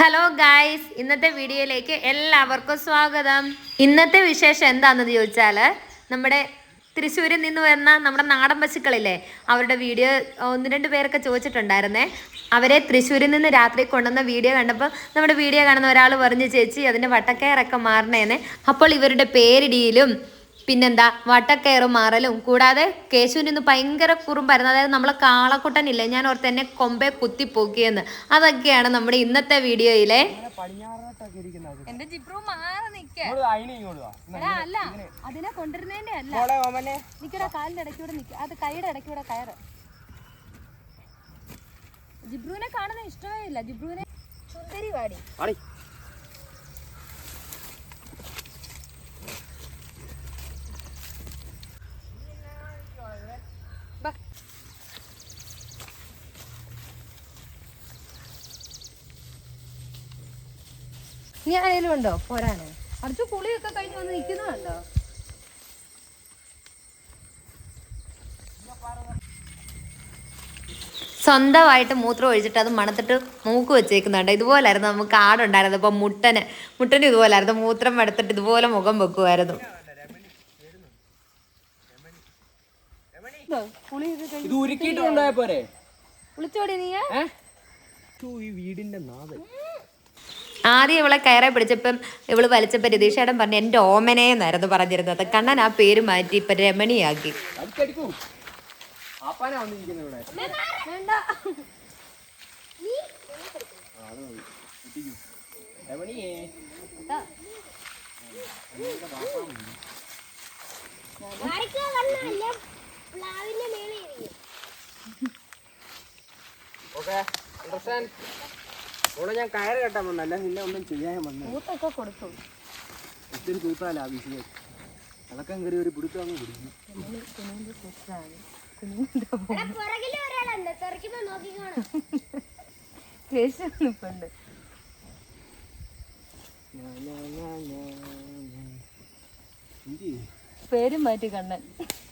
Hello guys ഇന്നത്തെ വീഡിയോയിലേക്ക് എല്ലാവർക്കും സ്വാഗതം. ഇന്നത്തെ വിശേഷം എന്താണെന്ന് ചോദിച്ചാൽ നമ്മുടെ തൃശ്ശൂരിൽ നിന്ന് വരുന്ന നമ്മുടെ നാടൻ പശുക്കളില്ലേ അവരുടെ വീഡിയോ ഒന്ന് രണ്ട് പേരൊക്കെ ചോദിച്ചിട്ടുണ്ടായിരുന്നേ. അവരെ തൃശ്ശൂരിൽ നിന്ന് രാത്രി കൊണ്ടുവന്ന വീഡിയോ കണ്ടപ്പോൾ നമ്മുടെ വീഡിയോ കാണുന്ന ഒരാൾ പറഞ്ഞു ചേച്ചി അതിന്റെ വട്ടക്കയറൊക്കെ മാറണേന്ന്. അപ്പോൾ ഇവരുടെ പേരിടിയിലും പിന്നെന്താ വട്ടക്കയറും മാറലും. കൂടാതെ കേശുവിന് ഇന്ന് ഭയങ്കര കുറുമ്പായിരുന്നു. അതായത് നമ്മളെ കാളക്കുട്ടനില്ലേ ഞാൻ ഓർത്ത് എന്നെ കൊമ്പെ കുത്തിപ്പോക്കിയെന്ന് അതൊക്കെയാണ് നമ്മുടെ ഇന്നത്തെ വീഡിയോയിലെ അല്ല അതിനെ അല്ല. നിക്കടാ കാലിന്റെ ഇടയ്ക്കൂടെ നിക്ക. അത് കൈയുടെ ഇടയ്ക്കൂടെ കയറ്. ജിബ്രുവിനെ കാണുന്ന ഇഷ്ടമേ ഇല്ല. ജിബ്രുവിനെ സുന്ദരി വാടി നീ ആയാലും ഉണ്ടോ? പോരാന്. അടുത്ത് കുളിയൊക്കെ കഴിഞ്ഞ് വന്ന് നിൽക്കുന്നതുണ്ടോ സ്വന്തമായിട്ട് മൂത്രം ഒഴിച്ചിട്ട് അത് മണത്തിട്ട് മൂക്ക് വെച്ചേക്കുന്നുണ്ട് ഇതുപോലായിരുന്നു നമുക്ക് ആടുണ്ടായിരുന്നത്. ഇപ്പം മുട്ടന് മുട്ടന് ഇതുപോലായിരുന്നു. മൂത്രം എടുത്തിട്ട് ഇതുപോലെ മുഖം വെക്കുമായിരുന്നു ഇത് ഉരുക്കിയിട്ട് കൊണ്ടുപോയ പോരെ? വിളിച്ചോടി നീ ഈ വീടിന്റെ നാട് ആദ്യം ഇവളെ കയറെ പിടിച്ചപ്പം ഇവൾ വലിച്ചപ്പോൾ രതീഷേടൻ പറഞ്ഞു എന്റെ ഓമനേന്നായിരുന്നു പറഞ്ഞിരുന്നത്. കണ്ണൻ ആ പേര് മാറ്റി ഇപ്പം രമണിയാക്കി. Okay understand. ഇവിടെ ഞാൻ കയറ് കെട്ടാൻ വന്നല്ല നിന്നെ ഒന്നും ചെയ്യാൻ വന്നു മൂത്തൊക്കെ കൊടുത്തു. ഒത്തിരി തൂത്താല ആ വിഷയം അതൊക്കെ കയറി ഒരു പിടുത്തം അങ്ങ് പിടിക്കും കേശുണ്ട് പേരും മാറ്റി കണ്ണൻ.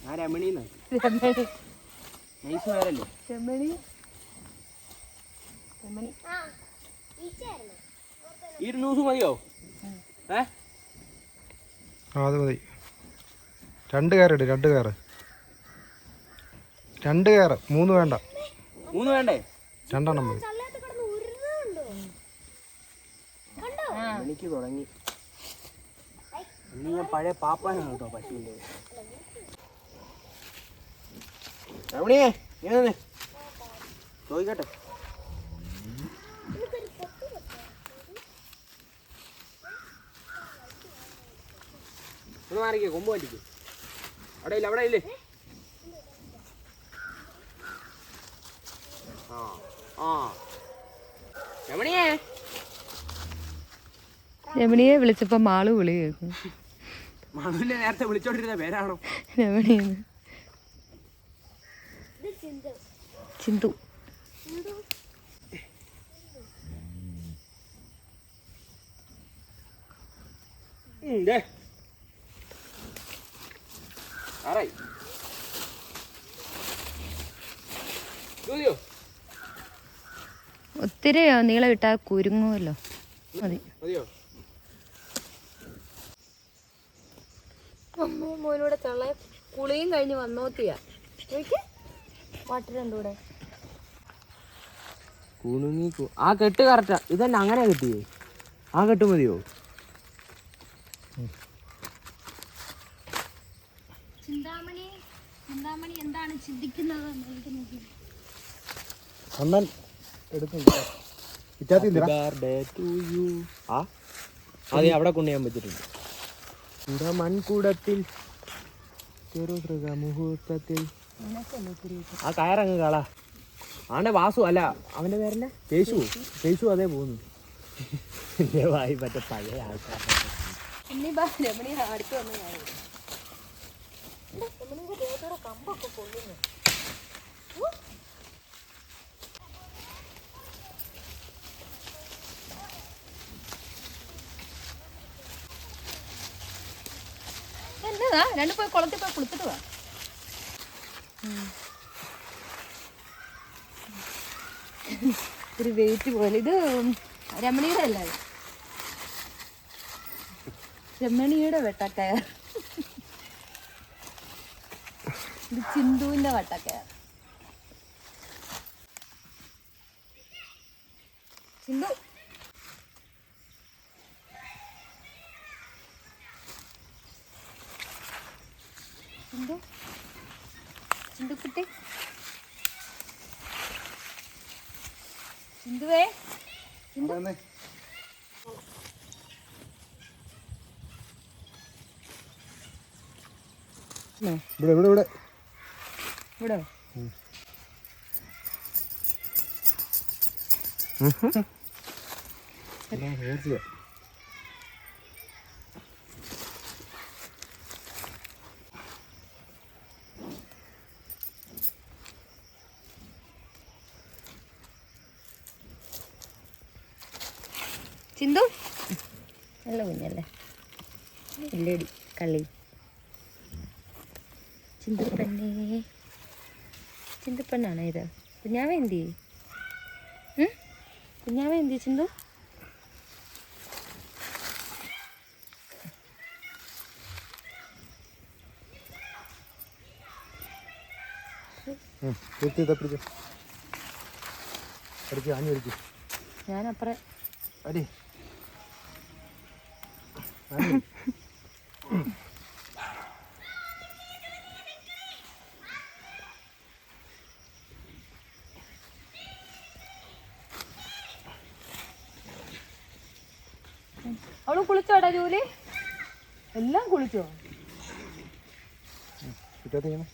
ഞാൻ രമണി രമണി. നൈസ് പേരല്ലേ? രമണി. രമണി. ഒരു മതിയോ? ഏ? ആ അത് മതി. രണ്ട് കയറിട് രണ്ട് കയറ്. രണ്ട് കയറ് മൂന്ന് വേണ്ട. മൂന്ന് വേണ്ടേ? രണ്ടെണ്ണം മതി. എനിക്ക് തുടങ്ങി. ഇന്ന് ഞാൻ പഴയ പാപ്പാനാണ് കേട്ടോ പശുവിന്റെ രമണിയേ ഇങ്ങനെ നിന്ന്. ചോദിക്കട്ടെ. ഒന്ന് മാറിക്കോ കൊമ്പ് പറ്റിക്കേ അവിടെ ഇല്ല അവിടെ ഇല്ലേ. ആ ആ. രമണിയേ. രമണിയെ വിളിച്ചപ്പോ മാൾ വിളി കേൾക്കും. മധുവിനെ നേരത്തെ വിളിച്ചോണ്ടിരുന്ന പേരാണോ? രമണിയെന്ന്. ചിന്തു. ഉം, ജോലിയോ? ഒത്തിരി നീളം ഇട്ടാൽ കുരുങ്ങുമല്ലോ മതി. മോനൂടെ തള്ള. കുളിയും കഴിഞ്ഞ് വന്നോത്തിയാ. വാട്ടർ കൂടെ കുണുങ്ങി ആ കെട്ട് കറക്റ്റാ. ഇതന്നെ അങ്ങനെ കെട്ടിയേ. ആ കെട്ട് മതിയോ ചിന്താമണി ചിന്താമണി എന്താണ് ചിന്തിക്കുന്നത് അണ്ണൻ എടുക്കും ഇറ്റാത്തില്ല ബർത്ത്ഡേ ടു യു ആ? അതെ അവിടെ കൊണ്ടുപോകാൻ പറ്റിയിട്ടുണ്ട് ഇവിടെ മൺകൂടത്തിൽ ചെറുതൃക മുഹൂർത്തത്തിൽ ആ കയറങ്ങ് കളാ. അവന്റെ വാസു അല്ല അവന്റെ പേരല്ല കേശു കേശു അതേ പോകുന്നു. വായി മറ്റേ പഴയ ആൾക്കാർ കമ്പൊക്കെ എന്നതാ? രണ്ട് പോയി കുളത്തിൽ പോയി കുളിച്ചിട്ട് വാ. ഒരു വെയിറ്റ് പോലെ. ഇത് രമണിയുടെ അല്ലേ. രമണിയുടെ വെട്ടക്കയർ ഇത് ചിന്തുവിന്റെ വട്ടക്കയർ ചിന്തു. ചിന്തു. ചിന്തുക്കുട്ടി. ചിന്തുവേ. ചിന്തു. ഇവിടെ ഇവിടെ ഇവിടെ. ഇവിടെ ചിന്തു? നല്ല കുഞ്ഞല്ലേ? ഇല്ലേടി കള്ളി. ചിന്തുപ്പെണ്ണാണോ ഇത്? കുഞ്ഞാവ എന്തി കുഞ്ഞാവ എന്തി ചിന്തു? ഞാനപ്പുറം. അടി. അവൾ കുളിച്ചോടാ ജൂലി? എല്ലാം കുളിച്ചോ? Thank ചെയ്യണം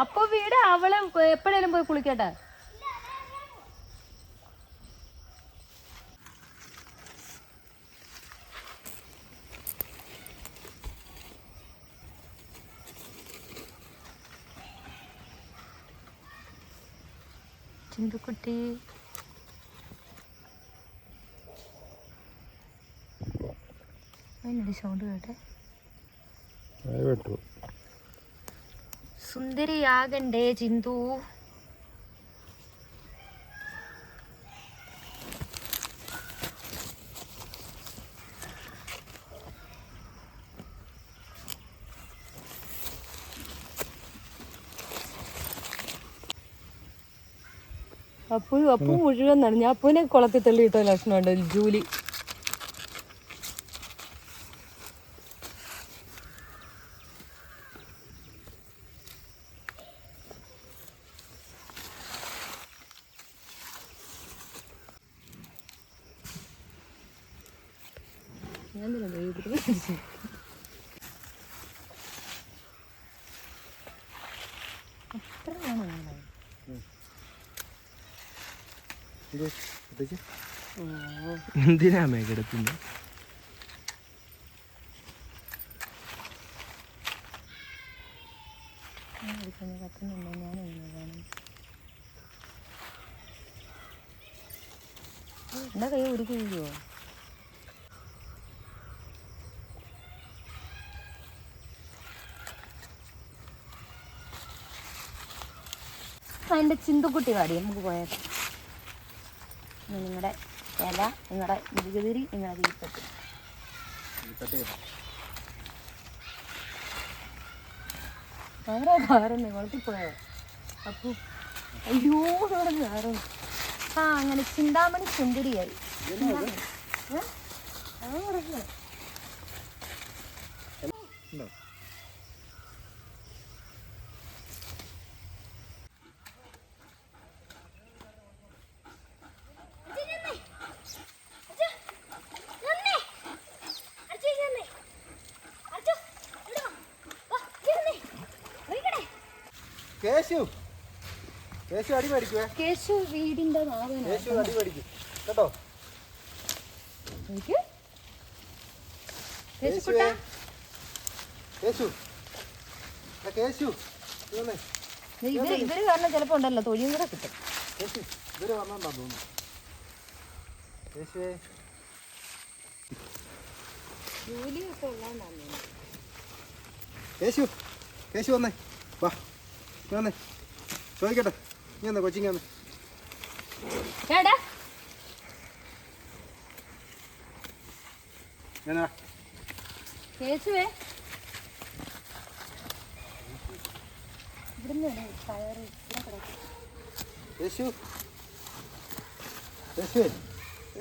അപ്പൊ വീട് അവളെ എപ്പോഴേലും പോയി കുളിക്കട്ടെ? ചിന്തുക്കുട്ടി. അതിനൊരു സൗണ്ട് കേട്ടെ? സുന്ദരിയാകണ്ടേ ചിന്തു. അപ്പു അപ്പു മുഴുവൻ നനഞ്ഞ. അപ്പുവിനെ കുളത്തിൽ തള്ളിയിട്ട ലക്ഷണമുണ്ട് ജൂലി ഞാൻ തന്നെ ദൈവത്തിന് അത്ര വേണോ അങ്ങനെ? ഇത് ഇട്ടേച്ച്. എന്തിനാ ഞാൻ എന്നാ കൈ ഉരുക്കി വീഴുവോ അതിന്റെ ചിന്തുക്കുട്ടി കാടി നമുക്ക് പോയാൽ നിങ്ങളുടെ ഇല നിങ്ങളുടെ മുരുകതിരി നിങ്ങളുടെ തീപ്പത്തി വേറെ കാറുന്നേ കുളത്തിൽ പോയോ അപ്പു അയ്യോ ഇവിടെ കാറുന്നു ആ അങ്ങനെ ചിന്താമണി സുന്ദരിയായി. ആ ഏ? കേശു. കേശു അടി മേടിക്കുവേ. കേശു വീടിന്റെ കേശു അടി മേടിക്കും. കേട്ടോ? കേശുവേ. കേശു. ആ കേശു. ഇത് വന്നേ. ഇവർ ഇവർ കാരണം ചിലപ്പോ ഉണ്ടല്ലോ തൊഴിയും കൂടെ കിട്ടും. കേശു ഇവർ വന്നാ തോന്നുന്നു കേശുവേ. കേശു കേശു വന്നേ. വാ. നീ ചോദിക്കട്ടെ. നീ വന്നേ കേശുവേ. ഇവിടുന്ന് കയറി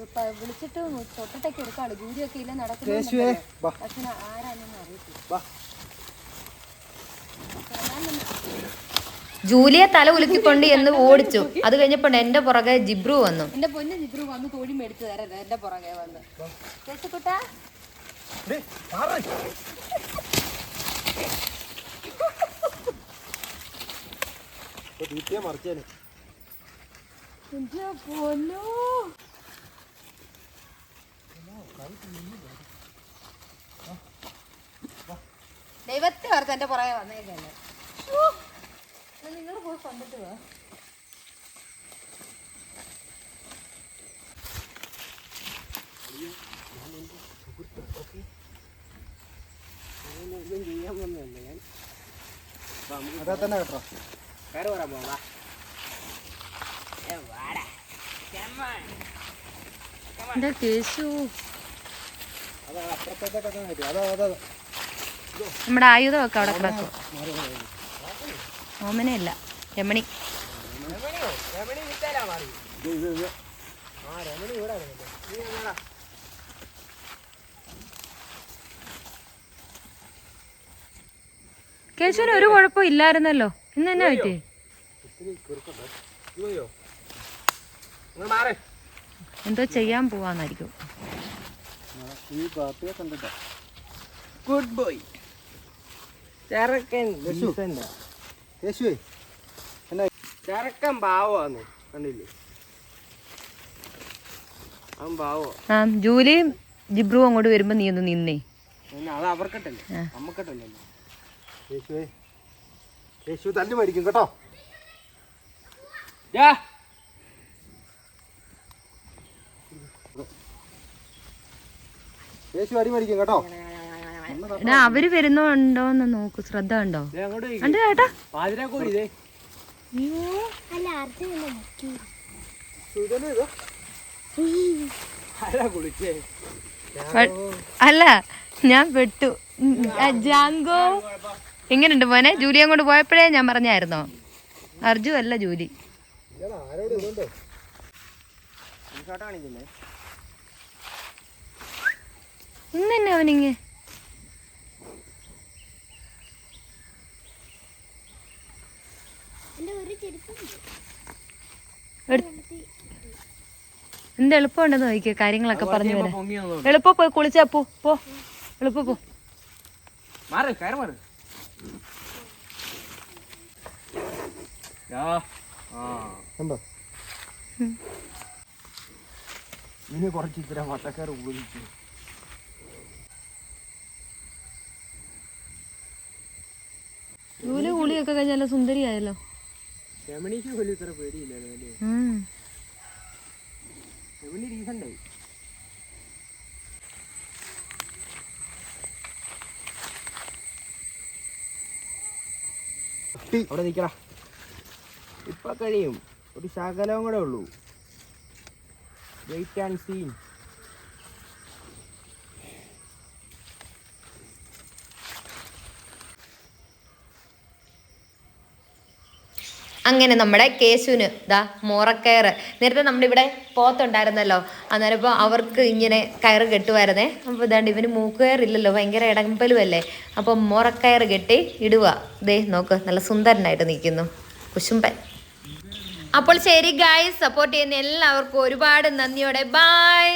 ഇപ്പൊ വിളിച്ചിട്ട് തൊട്ടിട്ടൊക്കെ എടുക്കാളു ജൂരിയൊക്കെ ഇല്ല കേശുവേ നടക്കുന്നു വാ. പക്ഷെ ആരാണെന്ന് അറിയത്തില്ല വാ ജൂലിയെ തല ഉലുക്കിക്കൊണ്ട് എന്ന് ഓടിച്ചു. അത് കഴിഞ്ഞപ്പോൾ എന്റെ പുറകെ ജിബ്രു വന്നു. എന്റെ പൊന്ന് ജിബ്രു വന്ന് തോഴി മേടിച്ചു തരരുത് എന്റെ പുറകെ വന്ന്. എന്റെ പൊന്നോ. ദൈവത്തെ ഓർത്ത് എന്റെ പുറകെ വന്നേക്കല്ലേ. നിങ്ങൾ പോയി കൊണ്ടിട്ട് വാ. അതാ തന്നെ കേട്ടോ കയറി വരാൻ പോകാം എന്റെ കേശു. നമ്മുടെ ആയുധമൊക്കെ അവിടെ കിടക്കും. ഓമനയല്ല. രമണി. കേശുവിന് ഒരു കുഴപ്പം ഇല്ലായിരുന്നല്ലോ. ഇന്ന് തന്നെ പറ്റി? എന്തോ ചെയ്യാൻ പോവാന്നായിരിക്കും. ഗുഡ് ബോയ് ചെറുക്കൻ. യേശുവേ എന്നാ ചെറുക്കൻ പാവാന്ന് കണ്ടില്ലേ? അവൻ പാവോ. ആ ജൂലിയും ജിബ്രു അങ്ങോട്ട് വരുമ്പോ നീ ഒന്ന് നിന്നേ. പിന്നെ അത് അവർക്കട്ടല്ലേ? ആ. നമ്മക്കട്ടല്ലല്ലോ യേശുവേ യേശു തല്ലു മേടിക്കും കേട്ടോ. ദാ. യേശു അടി മരിക്കും കേട്ടോ. എടാ അവർ വരുന്നുണ്ടോന്ന് നോക്ക്. ശ്രദ്ധ ഉണ്ടോ ഉണ്ട് ചേട്ടാ അല്ല ഞാൻ പെട്ടു. ജാങ്കോ. എങ്ങനെയുണ്ട് മോനെ? ജൂലി അങ്ങോട്ട് പോയപ്പോഴേ ഞാൻ പറഞ്ഞായിരുന്നോ? അർജു അല്ല ജൂലി. ഇന്ന് തന്നെ അവനിങ്ങ്. എന്ത് എളുപ്പമുണ്ടെന്ന് നോക്കിയ കാര്യങ്ങളൊക്കെ പറഞ്ഞു തരാം. എളുപ്പം പോയി കുളിച്ചാ പോ പോ. എളുപ്പം പോ. മാറ് കയറി മാറ്. യാ ആ. കണ്ടോ? ഇനി കുറച്ച് ഇത്ര വട്ടക്കാർ ഉപയോഗിച്ചു ജൂലി കുളിയൊക്കെ കഴിഞ്ഞാലോ സുന്ദരിയായല്ലോ. രമണിക്ക് പോലും ഇത്ര പേടിയില്ലല്ലോ അല്ലേ. രമണി റീസണ്ടായി അവിടെ നിൽക്കടാ. ഇപ്പൊ കഴിയും. ഒരു ശകലവും കൂടെ ഉള്ളൂ. വെയിറ്റ് ആൻഡ് സീൻ അങ്ങനെ നമ്മുടെ കേശുവിന് ദാ മോറക്കയറ്. നേരത്തെ നമ്മുടെ ഇവിടെ പോത്തുണ്ടായിരുന്നല്ലോ. അന്നേരം ഇപ്പോൾ അവർക്ക് ഇങ്ങനെ കയറ് കെട്ടുമായിരുന്നേ അപ്പോൾ ഇതാണ്ട് ഇവന് മൂക്കുകയറില്ലല്ലോ ഭയങ്കര ഇടമ്പലും അല്ലേ അപ്പം മോറക്കയറ് കെട്ടി ഇടുക ദേ നോക്ക് നല്ല സുന്ദരനായിട്ട് നിൽക്കുന്നു. കുശുമ്പൻ. അപ്പോൾ ശരി ഗായ്സ് സപ്പോർട്ട് ചെയ്യുന്ന എല്ലാവർക്കും ഒരുപാട് നന്ദിയോടെ. ബായ്